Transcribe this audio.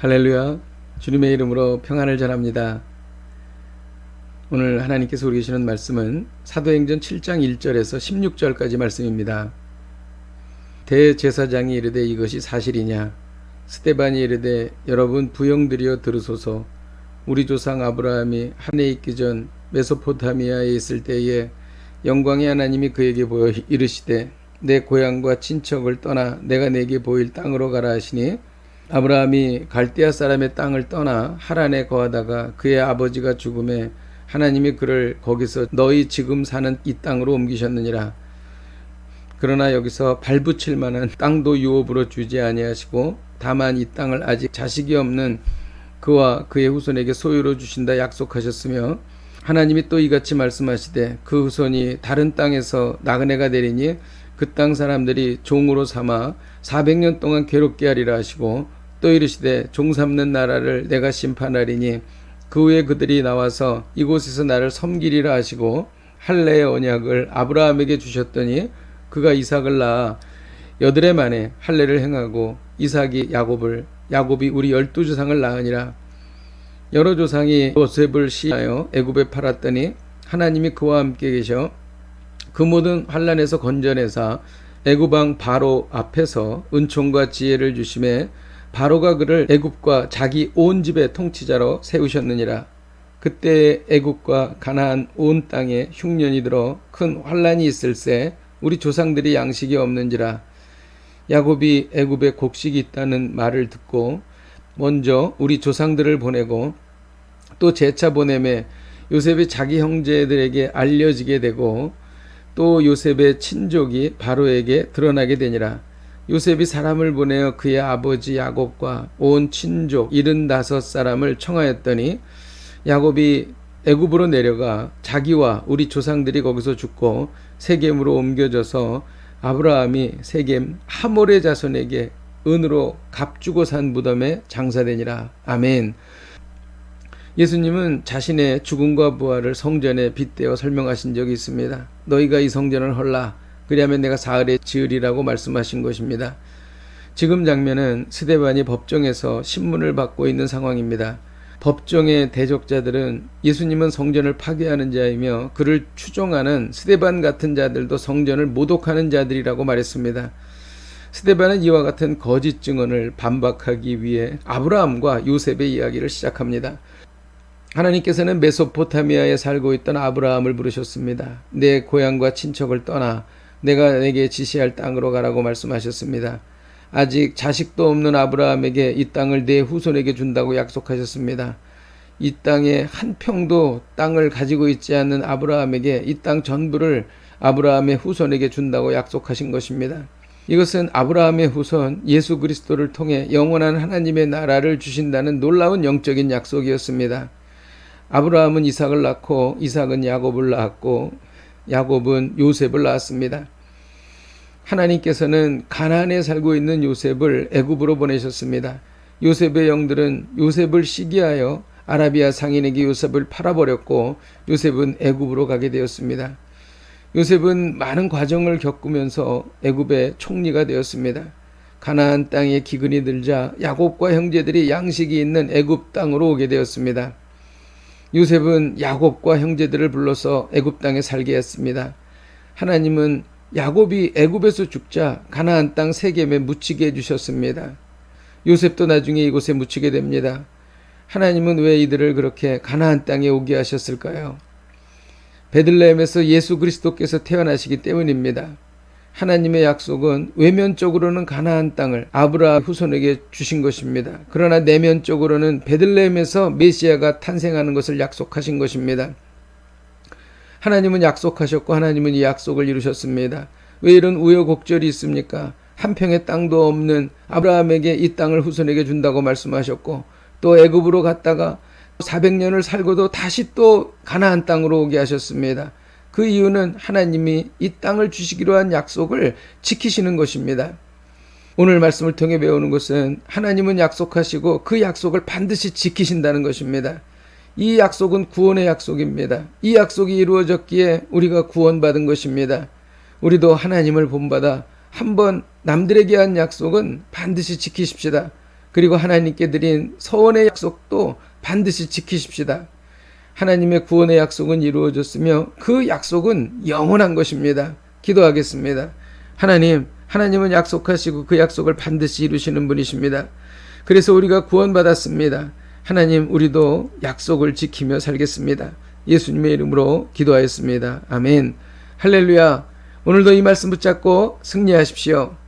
할렐루야. 주님의 이름으로 평안을 전합니다. 오늘 하나님께서 우리 주시는 말씀은 사도행전 7장 1절에서 16절까지 말씀입니다. 대제사장이 이르되 이것이 사실이냐? 스테반이 이르되 여러분 부영들이여 들으소서 우리 조상 아브라함이 한해 있기 전 메소포타미아에 있을 때에 영광의 하나님이 그에게 보여 이르시되 내 고향과 친척을 떠나 내가 내게 보일 땅으로 가라 하시니 아브라함이 갈대아 사람의 땅을 떠나 하란에 거하다가 그의 아버지가 죽음에 하나님이 그를 거기서 너희 지금 사는 이 땅으로 옮기셨느니라. 그러나 여기서 발붙일 만한 땅도 유업으로 주지 아니하시고 다만 이 땅을 아직 자식이 없는 그와 그의 후손에게 소유로 주신다 약속하셨으며 하나님이 또 이같이 말씀하시되 그 후손이 다른 땅에서 나그네가 되리니 그 땅 사람들이 종으로 삼아 400년 동안 괴롭게 하리라 하시고 또 이르시되 종 삼는 나라를 내가 심판하리니 그 후에 그들이 나와서 이곳에서 나를 섬기리라 하시고 할례의 언약을 아브라함에게 주셨더니 그가 이삭을 낳아 여드레 만에 할례를 행하고 이삭이 야곱을 야곱이 우리 열두 조상을 낳으니라. 여러 조상이 요셉을 시하여 애굽에 팔았더니 하나님이 그와 함께 계셔 그 모든 환란에서 건져내사 애굽 왕 바로 앞에서 은총과 지혜를 주심에 바로가 그를 애굽과 자기 온 집의 통치자로 세우셨느니라. 그때 애굽과 가나안 온 땅에 흉년이 들어 큰 환란이 있을세 우리 조상들이 양식이 없는지라 야곱이 애굽에 곡식이 있다는 말을 듣고 먼저 우리 조상들을 보내고 또 재차 보내매 요셉이 자기 형제들에게 알려지게 되고 또 요셉의 친족이 바로에게 드러나게 되니라 요셉이 사람을 보내어 그의 아버지 야곱과 온 친족 일흔다섯 사람을 청하였더니 야곱이 애굽으로 내려가 자기와 우리 조상들이 거기서 죽고 세겜으로 옮겨져서 아브라함이 세겜 하몰의 자손에게 은으로 값주고 산 무덤에 장사되니라. 아멘. 예수님은 자신의 죽음과 부활을 성전에 빗대어 설명하신 적이 있습니다. 너희가 이 성전을 헐라. 그리하면 내가 사흘에 지으리라고 말씀하신 것입니다. 지금 장면은 스데반이 법정에서 신문을 받고 있는 상황입니다. 법정의 대적자들은 예수님은 성전을 파괴하는 자이며 그를 추종하는 스데반 같은 자들도 성전을 모독하는 자들이라고 말했습니다. 스데반은 이와 같은 거짓 증언을 반박하기 위해 아브라함과 요셉의 이야기를 시작합니다. 하나님께서는 메소포타미아에 살고 있던 아브라함을 부르셨습니다. 내 고향과 친척을 떠나 내가 내게 지시할 땅으로 가라고 말씀하셨습니다. 아직 자식도 없는 아브라함에게 이 땅을 내 후손에게 준다고 약속하셨습니다. 이 땅에 한 평도 땅을 가지고 있지 않는 아브라함에게 이 땅 전부를 아브라함의 후손에게 준다고 약속하신 것입니다. 이것은 아브라함의 후손 예수 그리스도를 통해 영원한 하나님의 나라를 주신다는 놀라운 영적인 약속이었습니다. 아브라함은 이삭을 낳고 이삭은 야곱을 낳았고 야곱은 요셉을 낳았습니다. 하나님께서는 가나안에 살고 있는 요셉을 애굽으로 보내셨습니다. 요셉의 영들은 요셉을 시기하여 아라비아 상인에게 요셉을 팔아버렸고 요셉은 애굽으로 가게 되었습니다. 요셉은 많은 과정을 겪으면서 애굽의 총리가 되었습니다. 가나안 땅에 기근이 들자 야곱과 형제들이 양식이 있는 애굽 땅으로 오게 되었습니다. 요셉은 야곱과 형제들을 불러서 애굽 땅에 살게 했습니다. 하나님은 야곱이 애굽에서 죽자 가나안 땅 세겜에 묻히게 해 주셨습니다. 요셉도 나중에 이곳에 묻히게 됩니다. 하나님은 왜 이들을 그렇게 가나안 땅에 오게 하셨을까요? 베들레헴에서 예수 그리스도께서 태어나시기 때문입니다. 하나님의 약속은 외면적으로는 가나안 땅을 아브라함 후손에게 주신 것입니다. 그러나 내면적으로는 베들레헴에서 메시아가 탄생하는 것을 약속하신 것입니다. 하나님은 약속하셨고 하나님은 이 약속을 이루셨습니다. 왜 이런 우여곡절이 있습니까? 한 평의 땅도 없는 아브라함에게 이 땅을 후손에게 준다고 말씀하셨고 또 애굽으로 갔다가 400년을 살고도 다시 또 가나안 땅으로 오게 하셨습니다. 그 이유는 하나님이 이 땅을 주시기로 한 약속을 지키시는 것입니다. 오늘 말씀을 통해 배우는 것은 하나님은 약속하시고 그 약속을 반드시 지키신다는 것입니다. 이 약속은 구원의 약속입니다. 이 약속이 이루어졌기에 우리가 구원받은 것입니다. 우리도 하나님을 본받아 한번 남들에게 한 약속은 반드시 지키십시다. 그리고 하나님께 드린 서원의 약속도 반드시 지키십시다. 하나님의 구원의 약속은 이루어졌으며 그 약속은 영원한 것입니다. 기도하겠습니다. 하나님, 하나님은 약속하시고 그 약속을 반드시 이루시는 분이십니다. 그래서 우리가 구원받았습니다. 하나님, 우리도 약속을 지키며 살겠습니다. 예수님의 이름으로 기도하였습니다. 아멘. 할렐루야. 오늘도 이 말씀 붙잡고 승리하십시오.